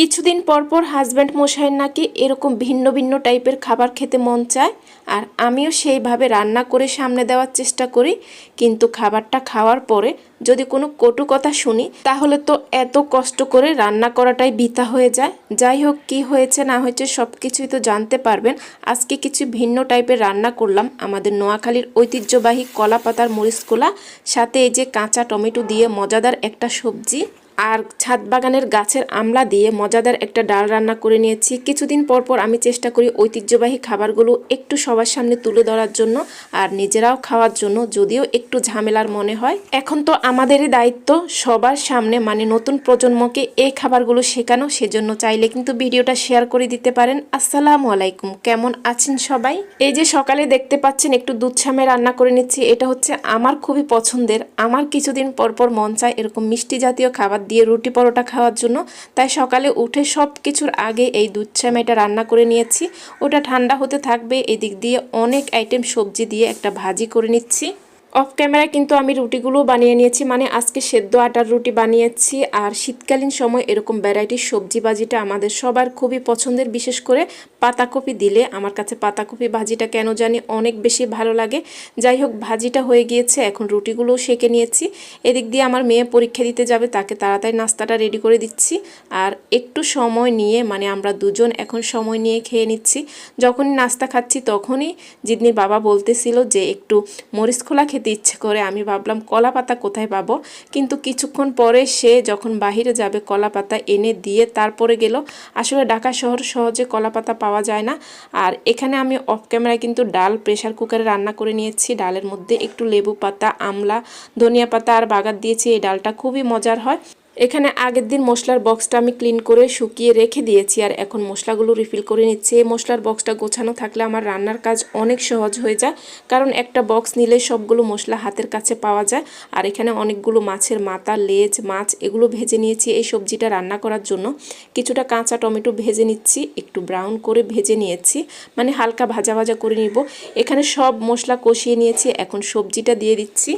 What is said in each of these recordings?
কিছুদিন পর পর হাজব্যান্ড মশাইয়ের নাকি এরকম ভিন্ন ভিন্ন টাইপের খাবার খেতে মন চায় আর আমিও সেইভাবে রান্না করে সামনে দেওয়ার চেষ্টা করি। কিন্তু খাবারটা খাওয়ার পরে যদি কোনো কটু কথা শুনি, তাহলে তো এত কষ্ট করে রান্না করাটাই বৃথা হয়ে যায়। যাই হোক, কি হয়েছে না হয়েছে সব কিছুই তো জানতে পারবেন। আজকে কিছু ভিন্ন টাইপের রান্না করলাম আমাদের নোয়াখালীর ঐতিহ্যবাহী কলা পাতার মরিচ কোলা, সাথে এই যে কাঁচা টমেটো দিয়ে মজাদার একটা সবজি। আর ছাদ বাগানের গাছের আমলা দিয়ে মজাদার একটা ডাল রান্না করে নিয়েছি। কিছুদিন পর পর আমি চেষ্টা করি ঐতিহ্যবাহী খাবারগুলো একটু সবার সামনে তুলে ধরার জন্য আর নিজেরাও খাওয়ার জন্য, যদিও একটু ঝামেলার মনে হয়। এখন তো আমাদেরই দায়িত্ব সবার সামনে মানে নতুন প্রজন্মকে এই খাবারগুলো শেখানো, সেজন্য চাইলে কিন্তু ভিডিওটা শেয়ার করে দিতে পারেন। আসসালামু আলাইকুম, কেমন আছেন সবাই? এই যে সকালে দেখতে পাচ্ছেন একটু দুধ ছামে রান্না করে নিচ্ছি, এটা হচ্ছে আমার খুবই পছন্দের। আমার কিছুদিন পর পর মন চায় এরকম মিষ্টি জাতীয় খাবার দিয়ে রুটি পরোটা খাওয়ার জন্য। তাই সকালে উঠে সব কিছুর আগে এই দুধ ছামাইটা রান্না করে নিয়েছি। ওটা ঠান্ডা হতে থাকবে, এদিক দিয়ে অনেক আইটেম সবজি দিয়ে একটা ভাজি করে নিচ্ছি। অফ ক্যামেরায় কিন্তু আমি রুটিগুলো বানিয়ে নিয়েছি। মানে আজকে সেদ্ধ আটার রুটি বানিয়েছি আর শীতকালীন সময় এরকম ভ্যারাইটির সবজি ভাজিটা আমাদের সবার খুবই পছন্দের। বিশেষ করে পাতাকপি দিলে আমার কাছে পাতাকপি ভাজিটা কেন জানি অনেক বেশি ভালো লাগে। যাই হোক, ভাজিটা হয়ে গিয়েছে, এখন রুটিগুলোও সেকে নিয়েছি। এদিক দিয়ে আমার মেয়ে পরীক্ষা দিতে যাবে, তাকে তাড়াতাড়ি নাস্তাটা রেডি করে দিচ্ছি। আর একটু সময় নিয়ে মানে আমরা দুজন এখন সময় নিয়ে খেয়ে নিচ্ছি। যখনই নাস্তা খাচ্ছি তখনই জিদনির বাবা বলতেছিল যে একটু মরিচ খোলা খেতে ইচ্ছে করে আমি ভাবলাম, কলা পাতা কোথায় পাবো? কিন্তু কিছুক্ষণ পরে সে যখন বাহিরে যাবে, কলা পাতা এনে দিয়ে তারপরে গেল। আসলে ঢাকা শহর সহজে কলা পাতা পাওয়া যায় না। আর এখানে আমি অফ ক্যামেরায় কিন্তু ডাল প্রেশার কুকারে রান্না করে নিয়েছি। ডালের মধ্যে একটু লেবু পাতা, আমলা, ধনিয়া পাতা আর বাগার দিয়েছি। এই ডালটা খুবই মজার হয়। এখানে আগের দিন মশলার বক্সটা আমি ক্লিন করে শুকিয়ে রেখে দিয়েছি আর এখন মশলাগুলো রিফিল করে নিচ্ছি। এই মশলার বক্সটা গোছানো থাকলে আমার রান্নার কাজ অনেক সহজ হয়ে যায়। কারণ একটা বক্স নিলে সবগুলো মশলা হাতের কাছে পাওয়া যায়। আর এখানে অনেকগুলো মাছের মাথা, লেজ, মাছ এগুলো ভেজে নিয়েছি এই সবজিটা রান্না করার জন্য। কিছুটা কাঁচা টমেটো ভেজে নিচ্ছি, একটু ব্রাউন করে ভেজে নিয়েছি। মানে হালকা ভাজা ভাজা করে নিব। এখানে সব মশলা কষিয়ে নিয়েছি, এখন সবজিটা দিয়ে দিচ্ছি।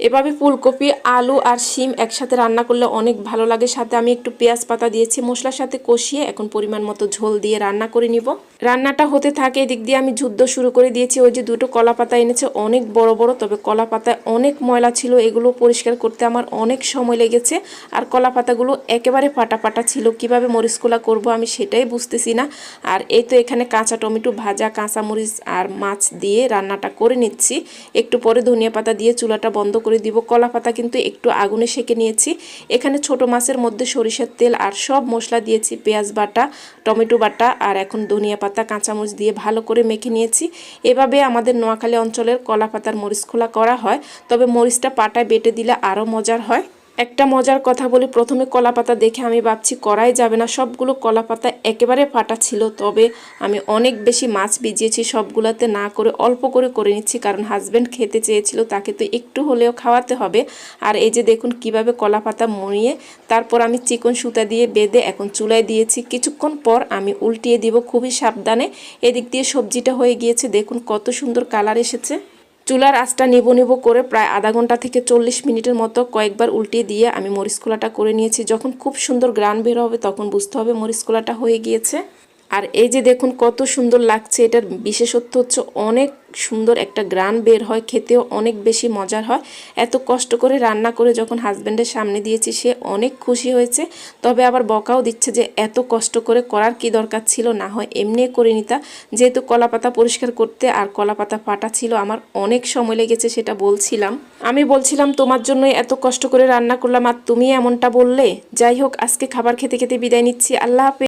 এভাবে ফুলকপি, আলু আর শিম একসাথে রান্না করলে অনেক ভালো লাগে। সাথে আমি একটু পেঁয়াজ পাতা দিয়েছি, মশলার সাথে কষিয়ে এখন পরিমাণ মতো ঝোল দিয়ে রান্না করে নিব। রান্নাটা হতে থাকে এদিক দিয়ে আমি যুদ্ধ শুরু করে দিয়েছি। ওই যে দুটো কলা পাতা এনেছে, অনেক বড় বড়, তবে কলা পাতায় অনেক ময়লা ছিল। এগুলো পরিষ্কার করতে আমার অনেক সময় লেগেছে। আর কলা পাতাগুলো একেবারে ফাটা ফাটা ছিল। কীভাবে মরিচকোলা করব আমি সেটাই বুঝতেছি না। আর এই তো এখানে কাঁচা টমেটো ভাজা কাঁচা মরিচ আর মাছ দিয়ে রান্নাটা করে নিচ্ছি। একটু পরে ধনিয়া পাতা দিয়ে চুলাটা বন্ধ করে দিব। কলা পাতা কিন্তু একটু আগুনে সেঁকে নিয়েছি। এখানে ছোট মাছের মধ্যে সরিষার তেল আর সব মশলা দিয়েছি। পেঁয়াজ বাটা, টমেটো বাটা আর এখন ধনিয়া পাতা, কাঁচামরিচ দিয়ে ভালো করে মেখে নিয়েছি। এভাবে আমাদের নোয়াখালী অঞ্চলের কলা পাতার মরিচ খোলা করা হয়। তবে মরিচটা পাটায় বেটে দিলে আরও মজার হয়। একটা মজার কথা বলি, প্রথমে কলা পাতা দেখে আমি ভাবছি করাই যাবে না, সবগুলো কলা পাতা একেবারে ফাটা ছিল, তবে আমি অনেক বেশি মাছ ভিজিয়েছি, সবগুলোতে না করে অল্প করে করে নিচ্ছি, কারণ হাজব্যান্ড খেতে চেয়েছিল, তাকে তো একটু হলেও খাওয়াতে হবে। আর এই যে দেখুন কীভাবে কলা পাতা মরিয়ে, তারপর আমি চিকন সুতা দিয়ে বেঁধে এখন চুলায় দিয়েছি, কিছুক্ষণ পর আমি উল্টিয়ে দিব, খুবই সাবধানে। এদিক দিয়ে সবজিটা হয়ে গিয়েছে, দেখুন কত সুন্দর কালার এসেছে। চুলার আঁচটা নিবো নিবো করে প্রায় আধা ঘণ্টা থেকে চল্লিশ মিনিটের মতো কয়েকবার উল্টিয়ে দিয়ে আমি মরিচ করে নিয়েছি। যখন খুব সুন্দর গ্রান বের হবে তখন বুঝতে হবে মরিচ হয়ে গিয়েছে। আর এই যে দেখুন কত সুন্দর লাগছে, এটার বিশেষত্ব হচ্ছে অনেক সুন্দর একটা গ্রান বের হয়, খেতেও অনেক বেশি মজার হয়। এত কষ্ট করে রান্না করে যখন হাজব্যান্ডের সামনে দিয়েছি, সে অনেক খুশি হয়েছে। তবে আবার বকাও দিচ্ছে যে এত কষ্ট করে করার কি দরকার ছিল? না হয় এমনি করে নিতা। যেহেতু কলা পাতা পরিষ্কার করতে আর কলা পাতা ফাটা ছিল, আমার অনেক সময় লেগেছে সেটা বলছিলাম। আমি বলছিলাম, তোমার জন্যই এত কষ্ট করে রান্না করলাম আর তুমি এমনটা বললে? যাই হোক, আজকে খাবার খেতে খেতে বিদায় নিচ্ছি। আল্লাহ হাফেজ।